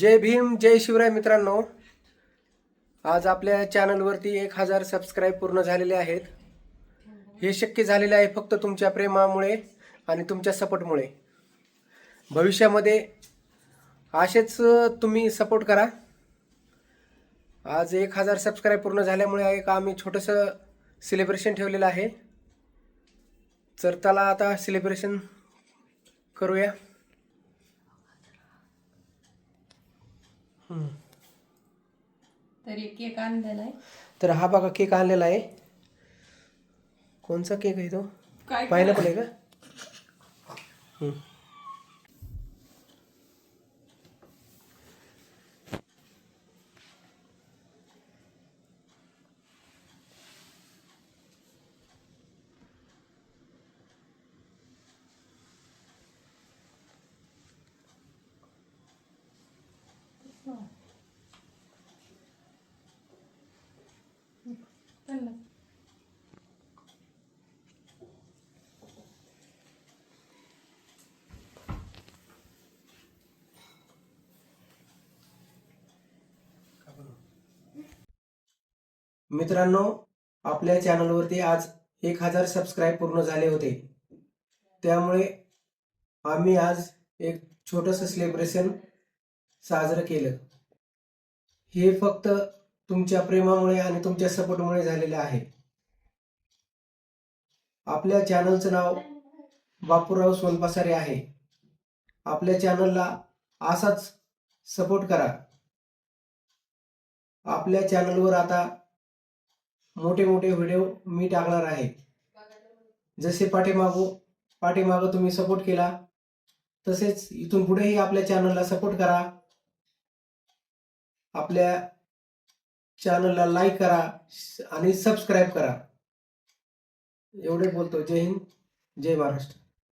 जय भीम जय शिवराय मित्रांनो. आज आपल्या चॅनलवरती एक हजार सबस्क्राईब पूर्ण झालेले आहेत. हे शक्य झालेले आहे फक्त तुमच्या प्रेमामुळे आणि तुमच्या सपोर्टमुळे भविष्यामध्ये असेच तुम्ही सपोर्ट करा. आज एक हजार सबस्क्राईब पूर्ण झाल्यामुळे एक आम्ही छोटंसं सेलिब्रेशन ठेवलेलं आहे. तर त्याला आता सेलिब्रेशन करूया. तरी केक आणलेला आहे. तर हा बघा केक आणलेला आहे. कोणचा केक आहे तो? काय पायनॅपल आहे का? मित्रांनो आपल्या चॅनलवरती आज एक हजार सबस्क्राईब पूर्ण झाले होते. त्यामुळे आम्ही आज एक छोटंसं सेलिब्रेशन साजरं केलं. हे फक्त तुमच्या प्रेमामुळे आणि तुमच्या सपोर्टमुळे झालेलं आहे. आपल्या चॅनलचं नाव बापूराव सोनपासारे आहे. आपल्या चॅनलला असाच सपोर्ट करा. आपल्या चॅनलवर आता मोठे मोठे व्हिडिओ मी टाकणार आहे. जसे पाठीमागो पाठीमागं तुम्ही सपोर्ट केला तसेच इथून पुढेही आपल्या चॅनलला सपोर्ट करा. आपल्या चॅनलला लाईक करा आणि सबस्क्राईब करा. एवढे बोलतो. जय हिंद जय महाराष्ट्र.